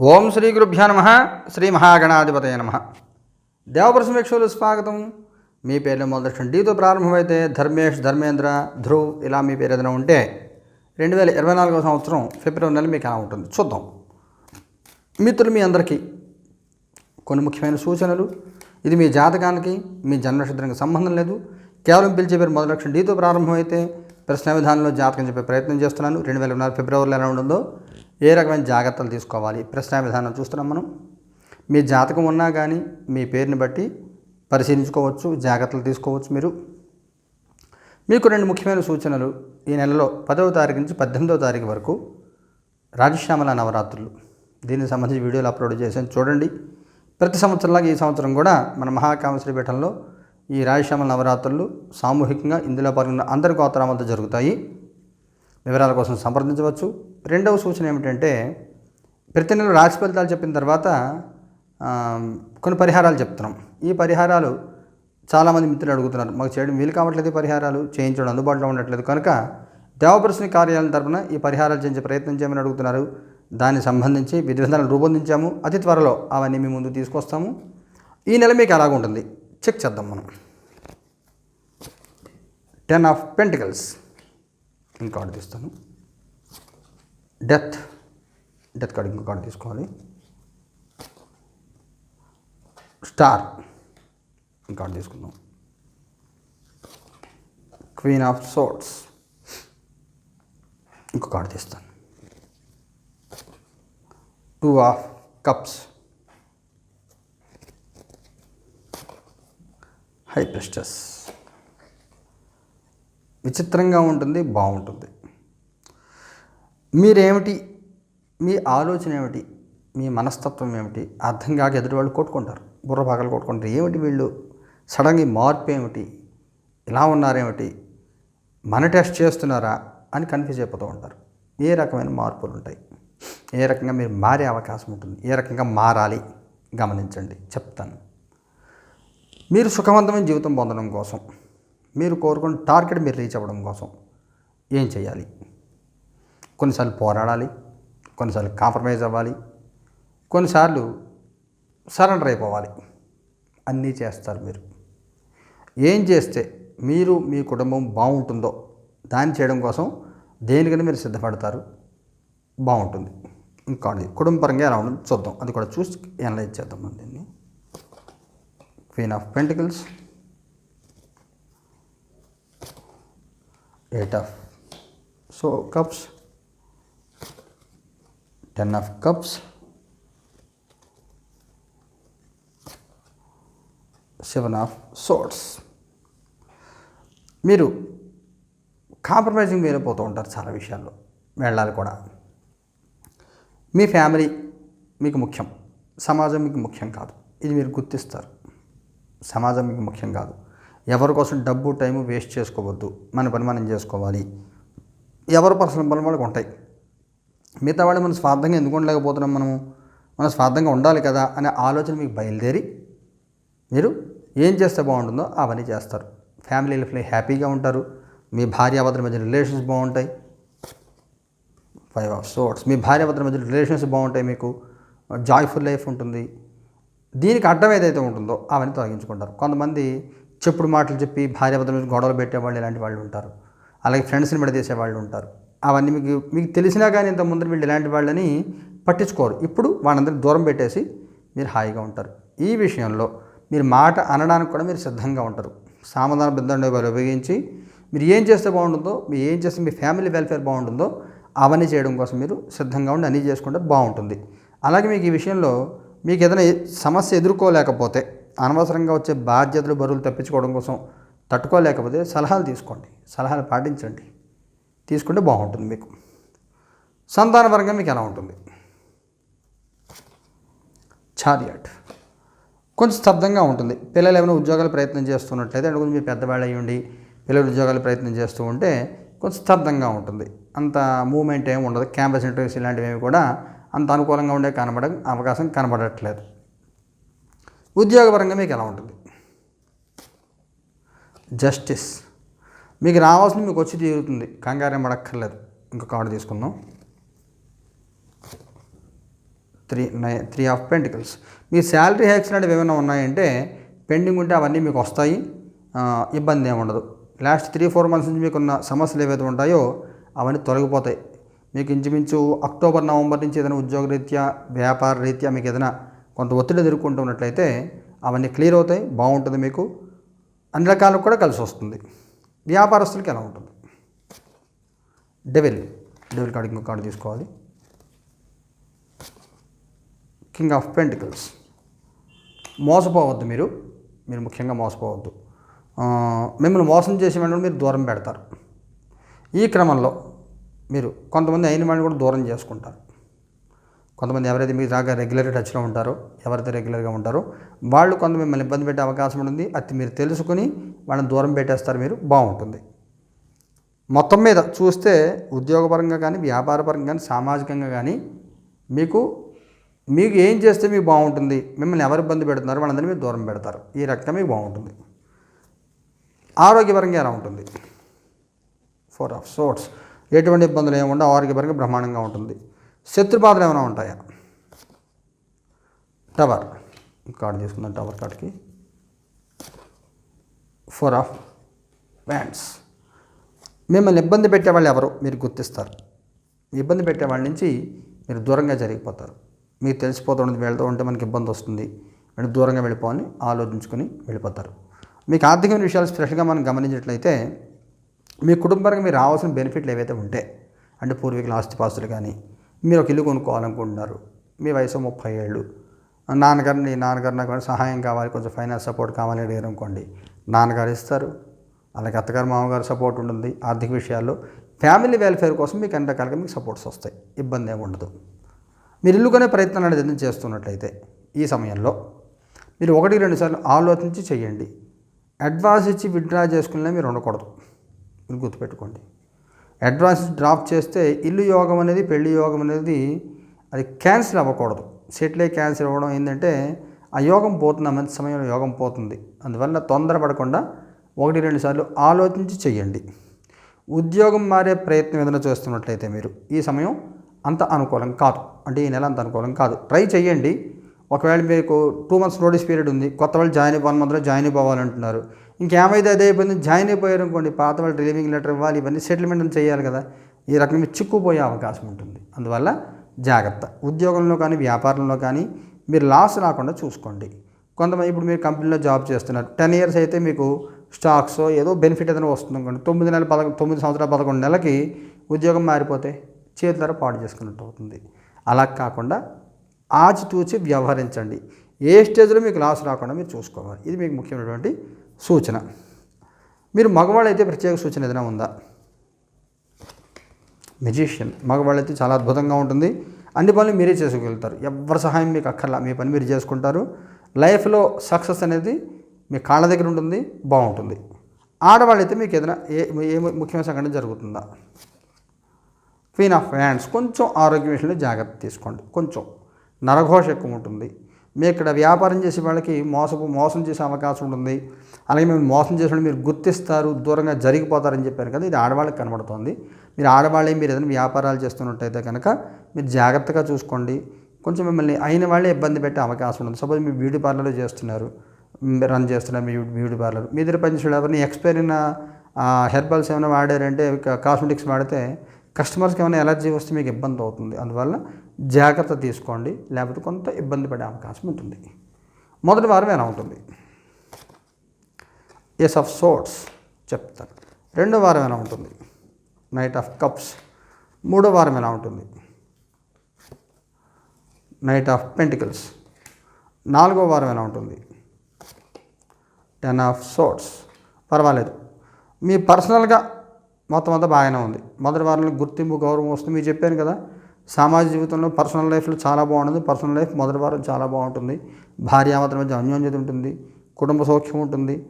ఓం శ్రీ గురుభ్యో నమ శ్రీ మహాగణాధిపతయ నమ. దేవప్రసమీక్షలు స్వాగతం. మీ పేర్లు మొదటి డీతో ప్రారంభమైతే ధర్మేష్ ధర్మేంద్ర ధ్రువ్ ఇలా మీ పేరు ఏదైనా ఉంటే రెండు వేల ఇరవై నాలుగవ సంవత్సరం ఫిబ్రవరి నెల మీకు ఎలా ఉంటుంది చూద్దాం. మిత్రులు మీ అందరికీ కొన్ని ముఖ్యమైన సూచనలు. ఇది మీ జాతకానికి మీ జన్మనక్షత్రానికి సంబంధం లేదు. కేవలం పిలిచే పేరు మొదటి లక్షణం డీతో ప్రారంభమైతే ప్రశ్న విధానంలో జాతకం చెప్పే ప్రయత్నం చేస్తున్నాను. రెండు వేల నాలుగు ఫిబ్రవరిలో ఎలా ఉంటుందో ఏ రకమైన జాగ్రత్తలు తీసుకోవాలి? ప్రశ్న విధానం చూస్తున్నాం మనం. మీ జాతకం ఉన్నా కానీ మీ పేరుని బట్టి పరిశీలించుకోవచ్చు జాగ్రత్తలు తీసుకోవచ్చు మీరు. మీకు రెండు ముఖ్యమైన సూచనలు ఈ నెలలో పదవ తారీఖు నుంచి పద్దెనిమిదవ తారీఖు వరకు రాజశ్యామల నవరాత్రులు. దీనికి సంబంధించి వీడియోలు అప్లోడ్ చేశాను చూడండి. ప్రతి సంవత్సరంలాగా ఈ సంవత్సరం కూడా మన మహాకామశ్రీ పీఠంలో ఈ రాజశ్యామల నవరాత్రులు సామూహికంగా ఇందులో పాల్గొన్న అందరి గోత్రాలతో జరుగుతాయి. వివరాల కోసం సంప్రదించవచ్చు. రెండవ సూచన ఏమిటంటే ప్రతి నెల రాశి ఫలితాలు చెప్పిన తర్వాత కొన్ని పరిహారాలు చెప్తున్నాం. ఈ పరిహారాలు చాలామంది మిత్రులు అడుగుతున్నారు. మాకు చేయడం వీలు కావట్లేదు పరిహారాలు చేయించడం అందుబాటులో ఉండట్లేదు. కనుక దేవప్రశ్ని కార్యాలయం తరపున ఈ పరిహారాలు చేయించే ప్రయత్నం చేయమని అడుగుతున్నారు. దానికి సంబంధించి విధి విధానాలు రూపొందించాము. అతి త్వరలో అవన్నీ మీ ముందు తీసుకొస్తాము. ఈ నెల మీకు ఎలాగుంటుంది చెక్ చేద్దాం మనం. Ten of pentacles. ఇంకా ఆర్డర్ తీస్తాను. డెత్ డెత్ కార్డు ఇంకో కార్డు తీసుకోవాలి. స్టార్ ఇంకో కార్డు తీసుకుందాం. క్వీన్ ఆఫ్ సోట్స్ ఇంకో కార్డు తీస్తాను. Two of cups high priestess విచిత్రంగా ఉంటుంది బాగుంటుంది. మీరేమిటి? మీ ఆలోచన ఏమిటి? మీ మనస్తత్వం ఏమిటి? అర్థం కాక ఎదుటి వాళ్ళు కొట్టుకుంటారు బుర్ర భాగాలు కొట్టుకుంటారు. ఏమిటి వీళ్ళు? సడన్గా మార్పు ఏమిటి? ఇలా ఉన్నారేమిటి? మన టెస్ట్ చేస్తున్నారా అని కన్ఫ్యూజ్ అయిపోతూ ఉంటారు. ఏ రకమైన మార్పులు ఉంటాయి? ఏ రకంగా మీరు మారే అవకాశం ఉంటుంది? ఏ రకంగా మారాలి? గమనించండి. చెప్తాను. మీరు సుఖవంతమైన జీవితం పొందడం కోసం మీరు కోరుకున్న టార్గెట్ మీరు రీచ్ అవ్వడం కోసం ఏం చేయాలి? కొన్నిసార్లు పోరాడాలి కొన్నిసార్లు కాంప్రమైజ్ అవ్వాలి కొన్నిసార్లు సరెండర్ అయిపోవాలి. అన్నీ చేస్తారు మీరు. ఏం చేస్తే మీరు మీ కుటుంబం బాగుంటుందో దాన్ని చేయడం కోసం దేనికైనా మీరు సిద్ధపడతారు బాగుంటుంది. ఇంకా కుటుంబ పరంగా ఎలా ఉంటుంది చూద్దాం. అది కూడా చూసి అనలైజ్ చేద్దాం మనం దీన్ని. Queen of pentacles eight of so cups ten of cups. Seven of swords మీరు కాంప్రమైజింగ్ వేరైపోతూ ఉంటారు చాలా విషయాల్లో వెళ్ళాలి కూడా. మీ ఫ్యామిలీ మీకు ముఖ్యం సమాజం మీకు ముఖ్యం కాదు. ఇది మీరు గుర్తిస్తారు. సమాజం మీకు ముఖ్యం కాదు. ఎవరి కోసం డబ్బు టైము వేస్ట్ చేసుకోవద్దు. మన పని మనం చేసుకోవాలి. ఎవరి పర్సనల్ పనులు వాళ్ళకు ఉంటాయి. మిగతా వాళ్ళు మనం స్వార్థంగా ఎందుకు ఉండలేకపోతున్నాం మనము? మనం స్వార్థంగా ఉండాలి కదా అనే ఆలోచన మీకు బయలుదేరి మీరు ఏం చేస్తే బాగుంటుందో అవన్నీ చేస్తారు. ఫ్యామిలీ లైఫ్లో హ్యాపీగా ఉంటారు. మీ భార్యాభర్తల మధ్య రిలేషన్స్ బాగుంటాయి. ఫైవ్ ఆఫ్ సోర్ట్స్ మీ భార్యాభర్తల మధ్య రిలేషన్స్ బాగుంటాయి మీకు. జాయ్ఫుల్ లైఫ్ ఉంటుంది. దీనికి అడ్డం ఏదైతే ఉంటుందో అవన్నీ తొలగించుకుంటారు. కొంతమంది చెప్పుడు మాటలు చెప్పి భార్యాభర్తల మీద గొడవలు పెట్టేవాళ్ళు ఇలాంటి వాళ్ళు ఉంటారు. అలాగే ఫ్రెండ్స్ని విడదీసే వాళ్ళు ఉంటారు. అవన్నీ మీకు మీకు తెలిసినా కానీ ఇంత ముందర వీళ్ళు ఇలాంటి వాళ్ళని పట్టించుకోరు. ఇప్పుడు వాళ్ళందరినీ దూరం పెట్టేసి మీరు హాయిగా ఉంటారు. ఈ విషయంలో మీరు మాట అనడానికి కూడా మీరు సిద్ధంగా ఉంటారు. సామాధాన బృందండి వారు ఉపయోగించి మీరు ఏం చేస్తే బాగుంటుందో మీరు ఏం చేస్తే మీ ఫ్యామిలీ వెల్ఫేర్ బాగుంటుందో అవన్నీ చేయడం కోసం మీరు సిద్ధంగా ఉండి అన్నీ చేసుకుంటే బాగుంటుంది. అలాగే మీకు ఈ విషయంలో మీకు ఏదైనా సమస్య ఎదుర్కోలేకపోతే అనవసరంగా వచ్చే బాధ్యతలు బరువులు తప్పించుకోవడం కోసం తట్టుకోలేకపోతే సలహాలు తీసుకోండి. సలహాలు పాటించండి. తీసుకుంటే బాగుంటుంది మీకు. సంతానపరంగా మీకు ఎలా ఉంటుంది? చారియాట్ కొంచెం స్తబ్దంగా ఉంటుంది. పిల్లలు ఏమైనా ఉద్యోగాలు ప్రయత్నం చేస్తున్నట్లయితే అంటే కొంచెం మీరు పెద్దవాళ్ళు అయ్యండి పిల్లలు ఉద్యోగాలు ప్రయత్నం చేస్తూ ఉంటే కొంచెం స్తబ్దంగా ఉంటుంది. అంత మూమెంట్ ఏమి ఉండదు. క్యాంపస్ ఇంటర్వ్యూస్ ఇలాంటివి ఏమి కూడా అంత అనుకూలంగా ఉండే కనబడ అవకాశం కనబడట్లేదు. ఉద్యోగపరంగా మీకు ఎలా ఉంటుంది? జస్టిస్. మీకు రావాల్సింది మీకు వచ్చి తీరుతుంది. కంగారేం పడక్కర్లేదు. ఇంకొక కార్డు తీసుకుందాం. త్రీ నై త్రీ ఆఫ్ పెంటికల్స్ మీ శాలరీ హ్యాక్స్ లాంటివి ఏమైనా ఉన్నాయంటే పెండింగ్ ఉంటే అవన్నీ మీకు వస్తాయి. ఇబ్బంది ఏమి ఉండదు. లాస్ట్ త్రీ ఫోర్ మంత్స్ నుంచి మీకున్న సమస్యలు ఏవైతే ఉంటాయో అవన్నీ తొలగిపోతాయి. మీకు ఇంచుమించు అక్టోబర్ నవంబర్ నుంచి ఏదైనా ఉద్యోగ రీత్యా వ్యాపార రీత్యా మీకు ఏదైనా కొంత ఒత్తిడి ఎదుర్కొంటున్నట్లయితే అవన్నీ క్లియర్ అవుతాయి బాగుంటుంది మీకు. అన్ని రకాలకు కూడా కలిసి వస్తుంది. వ్యాపారస్తులకి ఎలా ఉంటుంది? డెవిల్ డెవిల్ కార్డు ఇంకో కార్డు తీసుకోవాలి. కింగ్ ఆఫ్ పెంటికల్స్ మోసపోవద్దు మీరు. మీరు ముఖ్యంగా మోసపోవద్దు. మిమ్మల్ని మోసం చేసే వెంటనే మీరు దూరం పెడతారు. ఈ క్రమంలో మీరు కొంతమంది అయిన వాళ్ళని కూడా దూరం చేసుకుంటారు. కొంతమంది ఎవరైతే మీకు దాకా రెగ్యులర్ టచ్లో ఉంటారో ఎవరైతే రెగ్యులర్గా ఉంటారో వాళ్ళు కొంత మిమ్మల్ని ఇబ్బంది పెట్టే అవకాశం ఉంటుంది. అది మీరు తెలుసుకుని వాళ్ళని దూరం పెట్టేస్తారు మీరు బాగుంటుంది. మొత్తం మీద చూస్తే ఉద్యోగపరంగా కానీ వ్యాపారపరంగా కానీ సామాజికంగా కానీ మీకు మీకు ఏం చేస్తే మీకు బాగుంటుంది మిమ్మల్ని ఎవరు ఇబ్బంది పెడుతున్నారు వాళ్ళందరినీ మీరు దూరం పెడతారు. ఈ రకంగా మీకు బాగుంటుంది. ఆరోగ్యపరంగా ఎలా ఉంటుంది? ఫోర్ ఆఫ్ సోర్ట్స్ ఎటువంటి ఇబ్బందులు ఏముండో ఆరోగ్యపరంగా బ్రహ్మాండంగా ఉంటుంది. శత్రుబాధలు ఏమైనా ఉంటాయా? టవర్ కార్డు తీసుకుందాం టవర్ కార్డ్కి ఫోర్ ఆఫ్ వ్యాండ్స్ మిమ్మల్ని ఇబ్బంది పెట్టే వాళ్ళు ఎవరు? మీరు గుర్తిస్తారు. ఇబ్బంది పెట్టే వాళ్ళ నుంచి మీరు దూరంగా జరిగిపోతారు. మీకు తెలిసిపోతున్నది వెళ్తూ ఉంటే మనకి ఇబ్బంది వస్తుంది. మీరు దూరంగా వెళ్ళిపోవాలని ఆలోచించుకొని వెళ్ళిపోతారు. మీకు ఆర్థికమైన విషయాలు స్పెషల్గా మనం గమనించినట్లయితే మీ కుటుంబానికి మీరు రావాల్సిన బెనిఫిట్లు ఏవైతే ఉంటే అంటే పూర్వీకుల ఆస్తిపాస్తులు కానీ మీరు ఒక ఇల్లు కొనుక్కోవాలనుకుంటున్నారు. మీ వయసు ముప్పై ఏళ్ళు. నాన్నగారిని నాన్నగారు నాకు సహాయం కావాలి కొంచెం ఫైనాన్స్ సపోర్ట్ కావాలి అడిగారు అనుకోండి నాన్నగారు ఇస్తారు అలాగే అత్తగారు మామగారు సపోర్ట్ ఉంటుంది ఆర్థిక విషయాల్లో. ఫ్యామిలీ వెల్ఫేర్ కోసం మీకు అన్ని రకాలుగా మీకు సపోర్ట్స్ వస్తాయి. ఇబ్బంది ఏమి ఉండదు. మీరు ఇల్లుకునే ప్రయత్నాలు ప్రయత్నం అనేది ఏదైనా చేస్తున్నట్లయితే ఈ సమయంలో మీరు ఒకటి రెండు సార్లు ఆలోచించి చేయండి. అడ్వాన్స్ ఇచ్చి విత్డ్రా చేసుకునే మీరు ఉండకూడదు. మీరు గుర్తుపెట్టుకోండి. అడ్వాన్స్ డ్రాప్ చేస్తే ఇల్లు యోగం అనేది పెళ్ళి యోగం అనేది అది క్యాన్సిల్ అవ్వకూడదు. సెటిలే క్యాన్సిల్ అవ్వడం ఏంటంటే ఆ యోగం పోతుంది ఆ మంచి సమయంలో యోగం పోతుంది. అందువల్ల తొందరపడకుండా ఒకటి రెండు సార్లు ఆలోచించి చెయ్యండి. ఉద్యోగం మారే ప్రయత్నం ఏదైనా చేస్తున్నట్లయితే మీరు ఈ సమయం అంత అనుకూలం కాదు. అంటే ఈ నెల అంత అనుకూలం కాదు. ట్రై చేయండి ఒకవేళ మీకు టూ మంత్స్ నోటీస్ పీరియడ్ ఉంది కొత్త వాళ్ళు జాయిన్ అయిపోవాలి మంత్లో జాయిన్ అయిపోవాలంటున్నారు. ఇంకేమైతే అదే అయిపోయింది జాయిన్ అయిపోయారు అనుకోండి పాత వాళ్ళు రిలీవింగ్ లెటర్ ఇవ్వాలి ఇవన్నీ సెటిల్మెంట్ చేయాలి కదా. ఈ రకంగా చిక్కుపోయే అవకాశం ఉంటుంది. అందువల్ల జాగ్రత్త. ఉద్యోగంలో కానీ వ్యాపారంలో కానీ మీరు లాస్ రాకుండా చూసుకోండి. కొంతమంది ఇప్పుడు మీరు కంపెనీలో జాబ్ చేస్తున్నారు. టెన్ ఇయర్స్ అయితే మీకు స్టాక్స్ ఏదో బెనిఫిట్ ఏదైనా వస్తుంది అనుకోండి. తొమ్మిది నెలలు పద తొమ్మిది సంవత్సరాలు పదకొండు నెలలకి ఉద్యోగం మారిపోతే చేతులారా పాడు చేసుకున్నట్టు అవుతుంది. అలా కాకుండా ఆచితూచి వ్యవహరించండి. ఏ స్టేజ్లో మీకు లాస్ రాకుండా మీరు చూసుకోవాలి. ఇది మీకు ముఖ్యమైనటువంటి సూచన. మీరు మగవాళ్ళు అయితే ప్రత్యేక సూచన ఏదైనా ఉందా? మెజిషియన్. మగవాళ్ళైతే చాలా అద్భుతంగా ఉంటుంది. అన్ని పనులు మీరే చేసుకోగలుగుతారు. ఎవరి సహాయం మీకు అక్కర్లా మీ పని మీరు చేసుకుంటారు. లైఫ్లో సక్సెస్ అనేది మీ కాళ్ళ దగ్గర ఉంటుంది బాగుంటుంది. ఆడవాళ్ళైతే మీకు ఏదైనా ఏ ఏ ముఖ్యమైన సంఘటన జరుగుతుందా? క్వీన్ ఆఫ్ హ్యాండ్స్ కొంచెం ఆరోగ్య విషయంలో జాగ్రత్త తీసుకోండి. కొంచెం నరఘోష ఎక్కువ ఉంటుంది. మీ ఇక్కడ వ్యాపారం చేసే వాళ్ళకి మోసపు మోసం చేసే అవకాశం ఉంటుంది. అలాగే మేము మోసం చేసిన మీరు గుర్తిస్తారు దూరంగా జరిగిపోతారని చెప్పారు కదా ఇది ఆడవాళ్ళకి కనబడుతోంది. మీరు ఆడవాళ్ళే మీరు ఏదైనా వ్యాపారాలు చేస్తున్నట్టయితే కనుక మీరు జాగ్రత్తగా చూసుకోండి. కొంచెం మిమ్మల్ని అయిన వాళ్ళే ఇబ్బంది పెట్టే అవకాశం ఉంటుంది. సపోజ్ మీరు బ్యూటీ పార్లర్లో చేస్తున్నారు రన్ చేస్తున్నారు మీ బ్యూటీ పార్లర్. మీ దగ్గర పనిచేసే ఎవరిని ఎక్స్పైర్ అయిన హెర్బల్స్ ఏమైనా వాడారంటే కాస్మెటిక్స్ వాడితే కస్టమర్స్కి ఏమైనా ఎలర్జీ వస్తే మీకు ఇబ్బంది అవుతుంది. అందువల్ల జాగ్రత్త తీసుకోండి లేకపోతే కొంత ఇబ్బంది పడే అవకాశం ఉంటుంది. మొదటి వారం ఎలా ఉంటుంది ఎస్ ఆఫ్ సోట్స్ చెప్తారు. రెండో వారం ఎలా ఉంటుంది నైట్ ఆఫ్ కప్స్ మూడో వారం ఎలా ఉంటుంది నైట్ ఆఫ్ పెంటికల్స్ నాలుగో వారం ఎలా ఉంటుంది టెన్ ఆఫ్ సోట్స్ పర్వాలేదు. మీ పర్సనల్గా మొత్తం అంతా బాగానే ఉంది. మొదటి వారంలో గుర్తింపు గౌరవం వస్తుంది. మీరు చెప్పాను కదా సామాజిక జీవితంలో పర్సనల్ లైఫ్లో చాలా బాగుంటుంది. పర్సనల్ లైఫ్ మొదటి వారం చాలా బాగుంటుంది. భార్యామాత్రం మధ్య అన్యోన్యత ఉంటుంది. కుటుంబ సౌఖ్యం ఉంటుంది.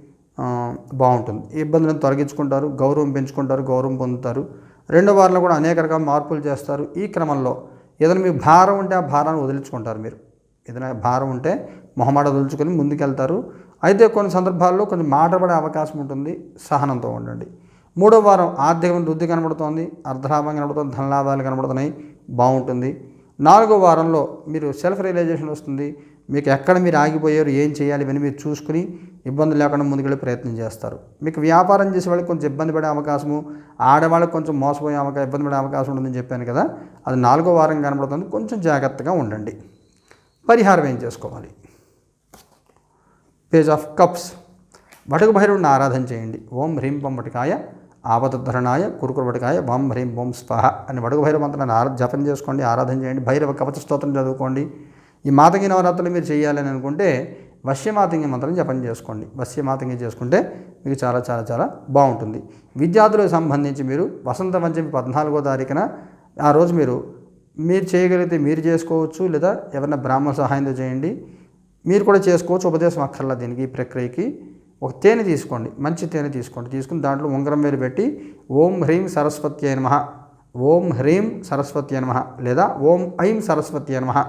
బాగుంటుంది. ఈ ఇబ్బందులను తొలగించుకుంటారు. గౌరవం పెంచుకుంటారు. గౌరవం పొందుతారు. రెండో వారంలో కూడా అనేక రకాల మార్పులు చేస్తారు. ఈ క్రమంలో ఏదైనా మీకు భారం ఉంటే ఆ భారాన్ని వదిలించుకుంటారు మీరు. ఏదైనా భారం ఉంటే మొహమాట వదులుచుకొని ముందుకెళ్తారు. అయితే కొన్ని సందర్భాల్లో కొంచెం మాటపడే అవకాశం ఉంటుంది. సహనంతో ఉండండి. మూడో వారం ఆర్థికమైన వృద్ధి కనబడుతోంది. అర్ధలాభం కనబడుతుంది. ధనలాభాలు కనబడుతున్నాయి. బాగుంటుంది. నాలుగో వారంలో మీరు సెల్ఫ్ రియలైజేషన్ వస్తుంది. మీకు ఎక్కడ మీరు ఆగిపోయారు ఏం చేయాలి ఇవన్నీ మీరు చూసుకుని ఇబ్బంది లేకుండా ముందుకెళ్ళి ప్రయత్నం చేస్తారు. మీకు వ్యాపారం చేసే వాళ్ళకి కొంచెం ఇబ్బంది పడే అవకాశము ఆడవాళ్ళకి కొంచెం మోసపోయే అవకాశం ఇబ్బంది పడే అవకాశం ఉంటుందని చెప్పాను కదా అది నాలుగో వారం కనబడుతుంది. కొంచెం జాగ్రత్తగా ఉండండి. పరిహారం ఏం చేసుకోవాలి? పేజ్ ఆఫ్ కప్స్ బటుకు భైరవుడిని ఆరాధన చేయండి. ఓం హ్రీం పంపటికాయ ఆపదధరణాయ కురుకురు వటకాయ వాం హ్రీం ఓం స్వాహ అని వడుగు భైరవ మంత్రాన్ని ఆరా జపం చేసుకోండి ఆరాధన చేయండి భైరవ కవచ స్తోత్రం చదువుకోండి. ఈ మాతంగి నవరాత్రులు మీరు చేయాలని అనుకుంటే వశ్యమాతంగి మంత్రం జపం చేసుకోండి. వశ్యమాతంగి చేసుకుంటే మీకు చాలా చాలా చాలా బాగుంటుంది. విద్యార్థులకు సంబంధించి మీరు వసంత పంచమి పద్నాలుగో తారీఖున ఆ రోజు మీరు మీరు చేయగలిగితే మీరు చేసుకోవచ్చు లేదా ఎవరైనా బ్రాహ్మణ సహాయంతో చేయండి. మీరు కూడా చేసుకోవచ్చు ఉపదేశం అక్కర్లా దీనికి ఈ ప్రక్రియకి. ఒక తేనె తీసుకోండి మంచి తేనె తీసుకోండి. తీసుకుని దాంట్లో ఉంగరం వేలు పెట్టి ఓం హ్రీం సరస్వతి అయిన ఓం హ్రీం సరస్వతి అయిన లేదా ఓం ఐం సరస్వతి అయిన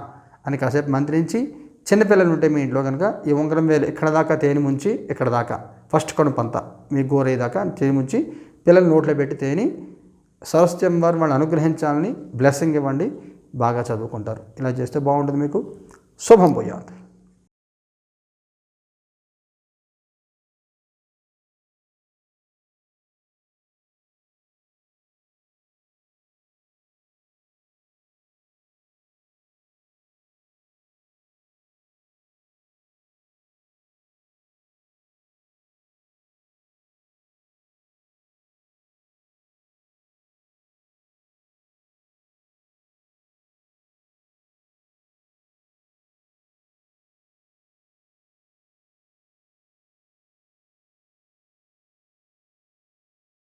అని కాసేపు మంత్రించి చిన్నపిల్లలు ఉంటే మీ ఇంట్లో కనుక ఈ ఉంగరం వేలు ఇక్కడ దాకా తేనె ముంచి ఇక్కడ దాకా ఫస్ట్ కనుపంత మీ గోరై తేనె ముంచి పిల్లల నోట్లో పెట్టి తేని సరస్వతి వారు వాళ్ళు అనుగ్రహించాలని బ్లెస్సింగ్ ఇవ్వండి బాగా చదువుకుంటారు. ఇలా చేస్తే బాగుంటుంది మీకు. శుభం పోయాలి